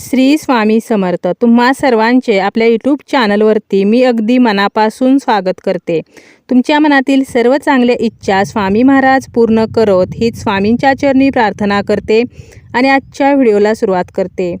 श्री स्वामी समर्थ. तुम्हा सर्वांचे आपल्या यूट्यूब चॅनलवरती मी अगदी मनापासून स्वागत करते. तुमच्या मनातील सर्व चांगल्या इच्छा स्वामी महाराज पूर्ण करोत हीच स्वामींच्या चरणी प्रार्थना करते आणि आजच्या व्हिडिओला सुरुवात करते.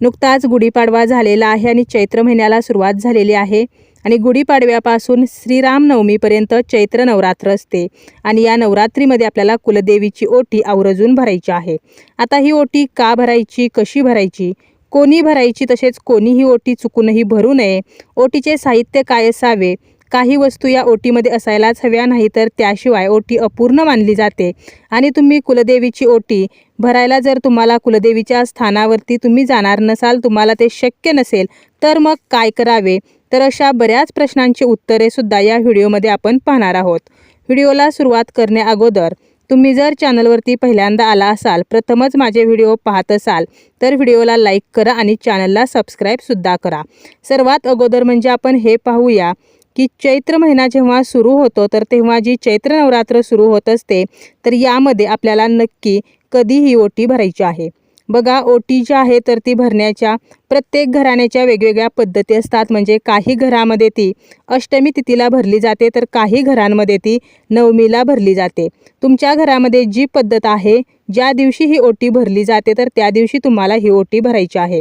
नुकताच गुढीपाडवा झालेला आहे आणि चैत्र महिन्याला सुरुवात झालेली आहे आणि गुढीपाडव्यापासून श्रीरामनवमीपर्यंत चैत्र नवरात्र असते आणि या नवरात्रीमध्ये आपल्याला कुलदेवीची ओटी आवर्जून भरायची आहे. आता ही ओटी का भरायची कशी भरायची कोणी भरायची तसेच कोणीही ओटी चुकूनही भरू नये. ओटीचे साहित्य काय असावे? काही वस्तू या ओटीमध्ये असायलाच हव्या नाही तर त्याशिवाय ओटी अपूर्ण मानली जाते. आणि तुम्ही कुलदेवीची ओटी भरायला जर तुम्हाला कुलदेवीच्या स्थानावरती तुम्ही जाणार नसाल तुम्हाला ते शक्य नसेल तर मग काय करावे? तर अशा बऱ्याच प्रश्नांची उत्तरे सुद्धा या व्हिडिओमध्ये आपण पाहणार आहोत. व्हिडिओला सुरुवात करण्याअगोदर अगोदर तुम्ही जर चॅनलवरती पहिल्यांदा आला असाल प्रथमच माझे व्हिडिओ पाहत असाल तर व्हिडिओला लाईक करा आणि चॅनलला सबस्क्राईबसुद्धा करा. सर्वात अगोदर म्हणजे आपण हे पाहूया की चैत्र महिना जेव्हा सुरू होतो तर तेव्हा जी चैत्र नवरात्र सुरू होत असते तर यामध्ये आपल्याला नक्की कधी ही ओटी भरायची आहे? बघा ओटी जी आहे तर ती भरण्याच्या प्रत्येक घराण्याच्या वेगवेगळ्या पद्धती असतात. म्हणजे काही घरामध्ये ती अष्टमी तिथीला भरली जाते तर काही घरांमध्ये ती नवमीला भरली जाते. तुमच्या घरामध्ये जी पद्धत आहे ज्या दिवशी ही ओटी भरली जाते तर त्या दिवशी तुम्हाला ही ओटी भरायची आहे.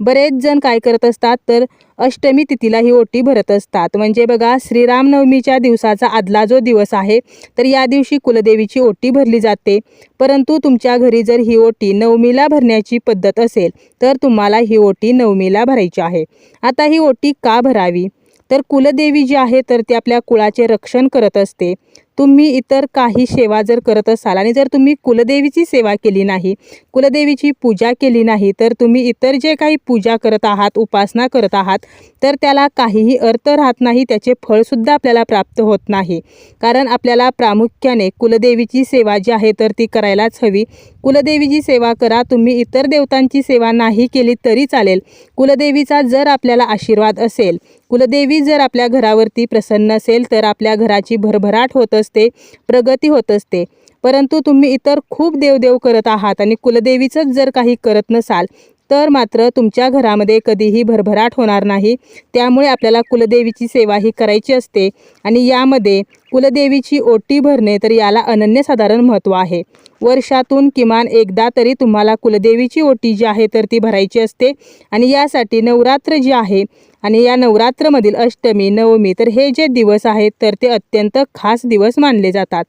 बरेच जण काय करत असतात तर अष्टमी तिथीला ही ओटी भरत असतात. म्हणजे बघा श्रीरामनवमीच्या दिवसाचा आदला जो दिवस आहे तर या दिवशी कुलदेवीची ओटी भरली जाते. परंतु तुमच्या घरी जर ही ओटी नवमीला भरण्याची पद्धत असेल तर तुम्हाला ही ओटी नवमीला भरायची आहे. आता ही ओटी का भरावी? तर कुलदेवी जी आहे तर ती आपल्या कुळाचे रक्षण करत असते. तुम्ही इतर काही सेवा जर करत असाल आणि जर तुम्ही कुलदेवीची सेवा केली नाही कुलदेवीची पूजा केली नाही तर तुम्ही इतर जे काही पूजा करत आहात उपासना करत आहात तर त्याला काहीही अर्थ राहत नाही त्याचे फळसुद्धा आपल्याला प्राप्त होत नाही. कारण आपल्याला प्रामुख्याने कुलदेवीची सेवा जी आहे तर ती करायलाच हवी. कुलदेवीची सेवा करा तुम्ही इतर देवतांची सेवा नाही केली तरी चालेल. कुलदेवीचा जर आपल्याला आशीर्वाद असेल कुलदेवी जर आपल्या घरावरती प्रसन्न असेल तर आपल्या घराची भरभराट होत असते प्रगती होत असते. परंतु तुम्ही इतर खूप देवदेव करत आहात आणि कुलदेवीचंच जर काही करत नसाल तर मात्र तुमच्या घरामध्ये कधीही भरभराट होणार नाही. त्यामुळे आपल्याला कुलदेवीची सेवा ही करायची असते आणि यामध्ये कुलदेवीची ओटी भरणे तर याला अनन्यसाधारण महत्त्व आहे. वर्षातून किमान एकदा तरी तुम्हाला कुलदेवीची ओटी जी आहे तर ती भरायची असते आणि यासाठी नवरात्र जी आहे आणि या नवरात्रमधील अष्टमी नवमी तर हे जे दिवस आहेत तर ते अत्यंत खास दिवस मानले जातात.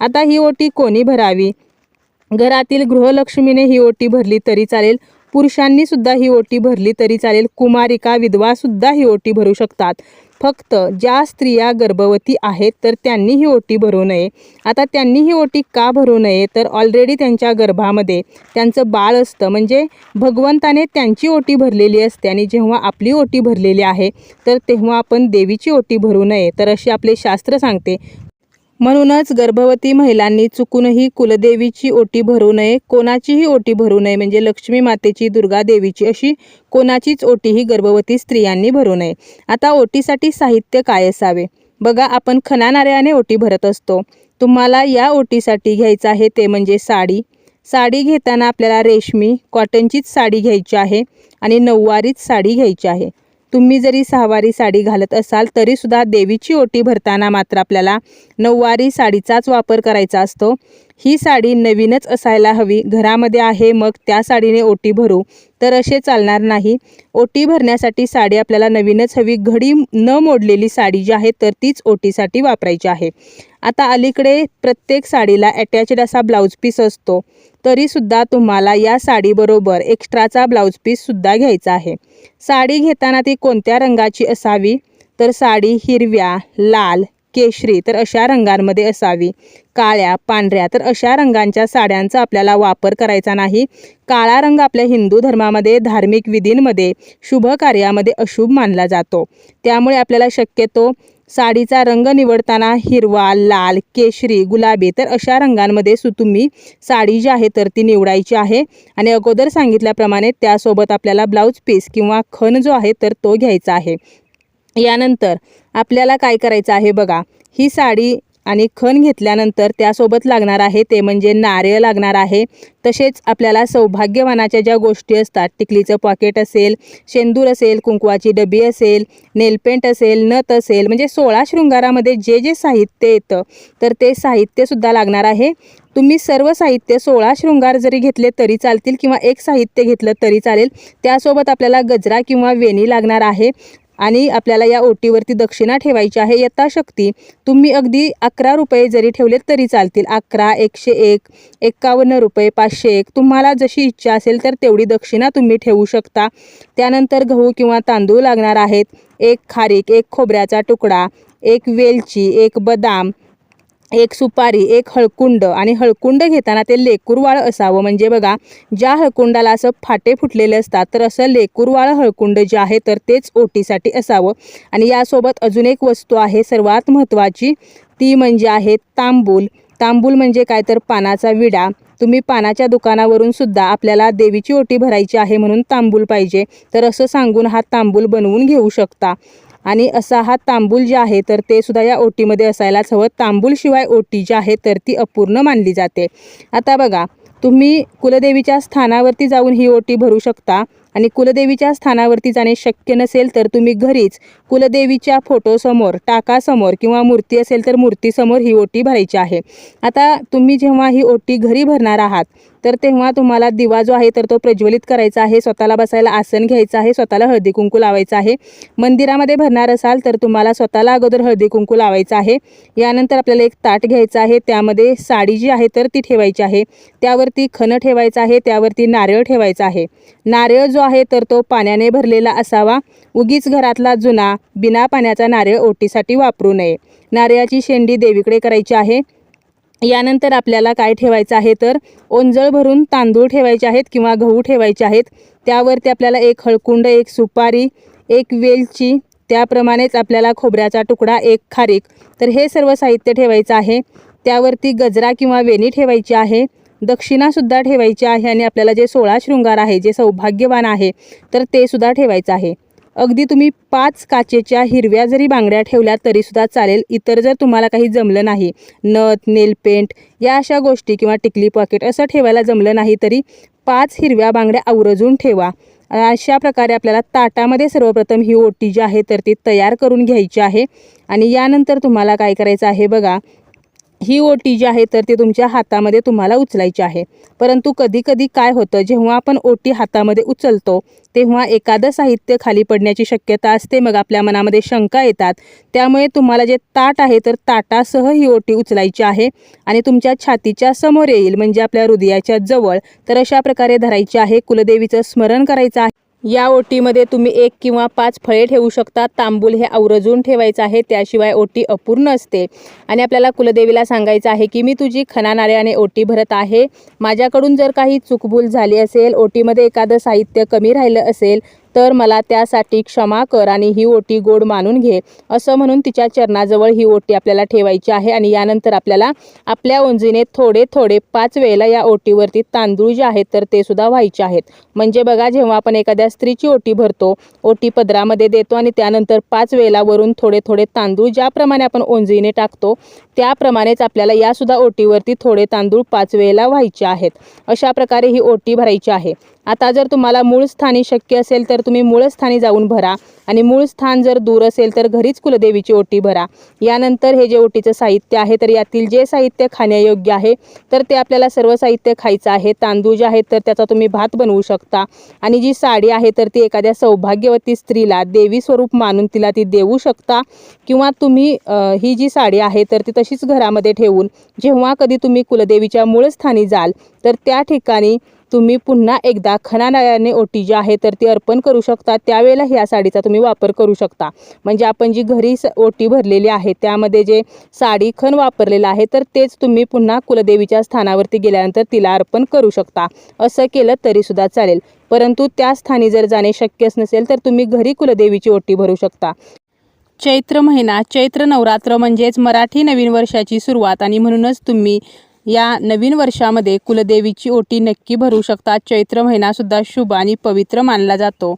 आता ही ओटी कोणी भरावी? घरातील गृहलक्ष्मीने ही ओटी भरली तरी चालेल. पुरुषांनी सुद्धा ही ओटी भरली तरी चालेल. कुमारिका विधवा सुद्धा ही ओटी भरू शकतात. फक्त ज्या स्त्रिया गर्भवती आहेत तर त्यांनी ही ओटी भरू नये. आता त्यांनी ही ओटी का भरू नये? तर ऑलरेडी त्यांच्या गर्भामध्ये त्यांचं बाळ असतं. म्हणजे भगवंताने त्यांची ओटी भरलेली असते आणि जेव्हा आपली ओटी भरलेली आहे तर तेव्हा आपण देवीची ओटी भरू नये. तर असे आपले शास्त्र सांगते. म्हणूनच गर्भवती महिलांनी चुकूनही कुलदेवीची ओटी भरू नये कोणाचीही ओटी भरू नये म्हणजे लक्ष्मी मातेची दुर्गा देवीची अशी कोणाचीच ओटी ही गर्भवती स्त्रियांनी भरू नये. आता ओटीसाठी साहित्य काय असावे? बघा आपण खना ओटी भरत असतो. तुम्हाला या ओटीसाठी घ्यायचं आहे ते म्हणजे साडी. साडी घेताना आपल्याला रेशमी कॉटनचीच साडी घ्यायची आहे आणि नऊवारीच साडी घ्यायची आहे. तुम्ही जरी सहावारी साडी घालत असाल तरीसुद्धा देवीची ओटी भरताना मात्र आपल्याला नऊवारी साडीचाच वापर करायचा असतो. ही साडी नवीनच असायला हवी. घरामध्ये आहे मग त्या साडीने ओटी भरू. तर असे चालणार नाही. ओटी भरण्यासाठी साडी आपल्याला नवीनच हवी. घडी न मोडलेली साडी जी आहे तर तीच ओटीसाठी वापरायची आहे. आता अलीकडे प्रत्येक साडीला अटॅचड असा ब्लाऊज पीस असतो. तरीसुद्धा तुम्हाला या साडीबरोबर एक्स्ट्राचा ब्लाऊज पीससुद्धा घ्यायचा आहे. साडी घेताना ती कोणत्या रंगाची असावी? तर साडी हिरव्या लाल केशरी तर अशा रंगांमध्ये असावी. काळ्या पांढऱ्या तर अशा रंगांच्या साड्यांचा आपल्याला वापर करायचा नाही. काळा रंग आपल्या हिंदू धर्मामध्ये धार्मिक विधींमध्ये शुभ कार्यामध्ये अशुभ मानला जातो. त्यामुळे आपल्याला शक्यतो साडीचा रंग निवडताना हिरवा लाल केशरी गुलाबी तर अशा रंगांमध्ये सु तुम्ही साडी जी आहे तर ती निवडायची आहे. आणि अगोदर सांगितल्याप्रमाणे त्यासोबत आपल्याला ब्लाऊज पीस किंवा खण जो आहे तर तो घ्यायचा आहे. यानंतर आपल्याला काय करायचं आहे बघा. ही साडी आणि खण घेतल्यानंतर त्यासोबत लागणार आहे ते म्हणजे नारळ लागणार आहे. तसेच आपल्याला सौभाग्यवानाच्या ज्या गोष्टी असतात टिकलीचं पॉकेट असेल शेंदूर असेल कुंकवाची डबी असेल नेलपेंट असेल नथ असेल म्हणजे सोळा शृंगारामध्ये जे जे साहित्य येतं तर ते साहित्यसुद्धा लागणार आहे. तुम्ही सर्व साहित्य सोळा शृंगार जरी घेतले तरी चालतील किंवा एक साहित्य घेतलं तरी चालेल. त्यासोबत आपल्याला गजरा किंवा वेणी लागणार आहे. आणि आपल्याला या ओटीवरती दक्षिणा ठेवायची आहे यथाशक्ती. तुम्ही अगदी अकरा रुपये जरी ठेवलेत तरी चालतील. अकरा एकशे एक एक्कावन्न रुपये पाचशे एक. तुम्हाला जशी इच्छा असेल तर तेवढी दक्षिणा तुम्ही ठेवू शकता. त्यानंतर गहू किंवा तांदूळ लागणार आहेत. एक खारीक एक खोबऱ्याचा तुकडा एक वेलची एक बदाम एक सुपारी एक हळकुंड आणि हळकुंड घेताना ते लेकुरवाळ असावं. म्हणजे बघा ज्या हळकुंडाला असं फाटे फुटलेले असतात तर असं लेकुरवाळ हळकुंड जे आहे तर तेच ओटीसाठी असावं. आणि यासोबत अजून एक वस्तू आहे सर्वात महत्त्वाची ती म्हणजे आहे तांबूल. तांबूल म्हणजे काय? तर पानाचा विडा. तुम्ही पानाच्या दुकानावरून सुद्धा आपल्याला देवीची ओटी भरायची आहे म्हणून तांबूल पाहिजे. तर असं सांगून हा तांबूल बनवून घेऊ शकता. आणि असा हा तांबूल जे आहे तर ते सुद्धा या ओटीमध्ये असायलाच हवं. तांबूलशिवाय ओटी जी आहे तर ती अपूर्ण मानली जाते. आता बघा तुम्ही कुलदेवीच्या स्थानावरती जाऊन ही ओटी भरू शकता आणि कुलदेवीच्या स्थानावरती जाणे शक्य नसेल तर तुम्ही घरीच कुलदेवीच्या फोटोसमोर टाकासमोर किंवा मूर्ती असेल तर मूर्तीसमोर ही ओटी भरायची आहे. आता तुम्ही जेव्हा ही ओटी घरी भरणार आहात तर तेव्हा तुम्हाला दिवा जो आहे तर तो प्रज्वलित करायचा आहे स्वतःला बसायला आसन घ्यायचं आहे स्वतःला हळदी कुंकू लावायचं आहे. मंदिरामध्ये भरणार असाल तर तुम्हाला स्वतःला अगोदर हळदी कुंकू लावायचं आहे. यानंतर आपल्याला एक ताट घ्यायचं आहे त्यामध्ये साडी जी आहे तर ती ठेवायची आहे. त्यावरती खणं ठेवायचं आहे त्यावरती नारळ ठेवायचा आहे. नारळ जो आहे तर तो पाण्याने भरलेला असावा. उगीच घरातला जुना बिना पाण्याचा नारळ ओटीसाठी वापरू नये. नारळाची शेंडी देवीकडे करायची आहे. यानंतर आपल्याला काय ठेवायचं आहे तर ओंजळ भरून तांदूळ ठेवायचे आहेत किंवा गहू ठेवायचे आहेत. त्यावरती आपल्याला एक हळकुंड एक सुपारी एक वेलची त्याप्रमाणेच आपल्याला खोबऱ्याचा तुकडा एक खारीक. तर हे सर्व साहित्य ठेवायचं आहे. त्यावरती गजरा किंवा वेणी ठेवायची आहे. दक्षिणासुद्धा ठेवायची आहे आणि आपल्याला जे सोळा शृंगार आहे जे सौभाग्यवान आहे तर ते सुद्धा ठेवायचं आहे. अगदी तुम्ही पाच काचेच्या हिरव्या जरी बांगड्या ठेवल्या तरीसुद्धा चालेल इतर जर तुम्हाला काही जमलं नाही नथ नेलपेंट या अशा गोष्टी किंवा टिकली पॉकेट असं ठेवायला जमलं नाही तरी पाच हिरव्या बांगड्या आवरजून ठेवा. अशा प्रकारे आपल्याला ताटामध्ये सर्वप्रथम ही ओटी जी आहे तर ती तयार करून घ्यायची आहे. आणि यानंतर तुम्हाला काय करायचं आहे बघा ही ओटी जी आहे तर ती तुमच्या हातामध्ये तुम्हाला उचलायची आहे. परंतु कधीकधी काय होतं जेव्हा आपण ओटी हातामध्ये उचलतो तेव्हा एखादं साहित्य खाली पडण्याची शक्यता असते मग आपल्या मनामध्ये शंका येतात. त्यामुळे तुम्हाला जे ताट आहे तर ताटासह ही ओटी उचलायची आहे आणि तुमच्या छातीच्या समोर येईल म्हणजे आपल्या हृदयाच्या जवळ. तर अशा प्रकारे धरायची आहे कुलदेवीचं स्मरण करायचं आहे. या ओटीमध्ये तुम्ही एक किंवा पाच फळे ठेवू शकता. तांबूल हे आवरजून ठेवायचं आहे. त्याशिवाय ओटी अपूर्ण असते. आणि आपल्याला कुलदेवीला सांगायचं आहे की मी तुझी खना ओटी भरत आहे. माझ्याकडून जर काही चुकभूल झाली असेल ओटीमध्ये एखादं साहित्य कमी राहिलं असेल तर मला त्यासाठी क्षमा कर आणि ही ओटी गोड मानून घे असं म्हणून तिच्या चरणाजवळ ही ओटी आपल्याला ठेवायची आहे आणि यानंतर आपल्याला आपल्या ओंजीने थोडे थोडे पाच वेळेला या ओटीवरती तांदूळ जे आहेत तर ते सुद्धा व्हायचे आहेत. म्हणजे बघा जेव्हा आपण एखाद्या स्त्रीची ओटी भरतो ओटी पदरामध्ये देतो आणि त्यानंतर पाच वेळेला वरून थोडे थोडे तांदूळ ज्याप्रमाणे आपण ओंजीने टाकतो त्याप्रमाणेच आपल्याला यासुद्धा ओटीवरती थोडे तांदूळ पाच वेळेला व्हायचे आहेत. अशा प्रकारे ही ओटी भरायची आहे. आता जर तुम्हाला मूळ स्थानी शक्य असेल तर तुम्ही मूळ स्थानी जाऊन भरा. आणि मूळ स्थान जर दूर असेल तर घरीच कुलदेवीची ओटी भरा. यानंतर हे जे ओटीचं साहित्य आहे तर यातील जे साहित्य खाण्यायोग्य आहे तर ते आपल्याला सर्व साहित्य खायचं आहे. तांदूळ जे आहेत तर त्याचा तुम्ही भात बनवू शकता. आणि जी साडी आहे तर ती एखाद्या सौभाग्यवती स्त्रीला देवी स्वरूप मानून तिला ती देऊ शकता. किंवा तुम्ही ही जी साडी आहे तर ती तशीच घरामध्ये ठेवून जेव्हा कधी तुम्ही कुलदेवीच्या मूळ स्थानी जाल तर त्या ठिकाणी तुम्ही पुन्हा एकदा खणानाळ्याने ओटी जी आहे तर ती अर्पण करू शकता. त्यावेळेला ह्या साडीचा तुम्ही वापर करू शकता. म्हणजे आपण जी घरी स- ओटी भरलेली आहे त्यामध्ये जे साडी खण वापरलेलं आहे तर तेच तुम्ही पुन्हा कुलदेवीच्या स्थानावरती गेल्यानंतर तिला अर्पण करू शकता. असं केलं तरीसुद्धा चालेल. परंतु त्या स्थानी जर जाणे शक्यच नसेल तर तुम्ही घरी कुलदेवीची ओटी भरू शकता. चैत्र महिना चैत्र नवरात्र म्हणजेच मराठी नवीन वर्षाची सुरुवात आणि म्हणूनच तुम्ही या नवीन वर्षामध्ये कुलदेवीची ओटी नक्की भरू शकता चैत्र महिनासुद्धा शुभ आणि पवित्र मानला जातो.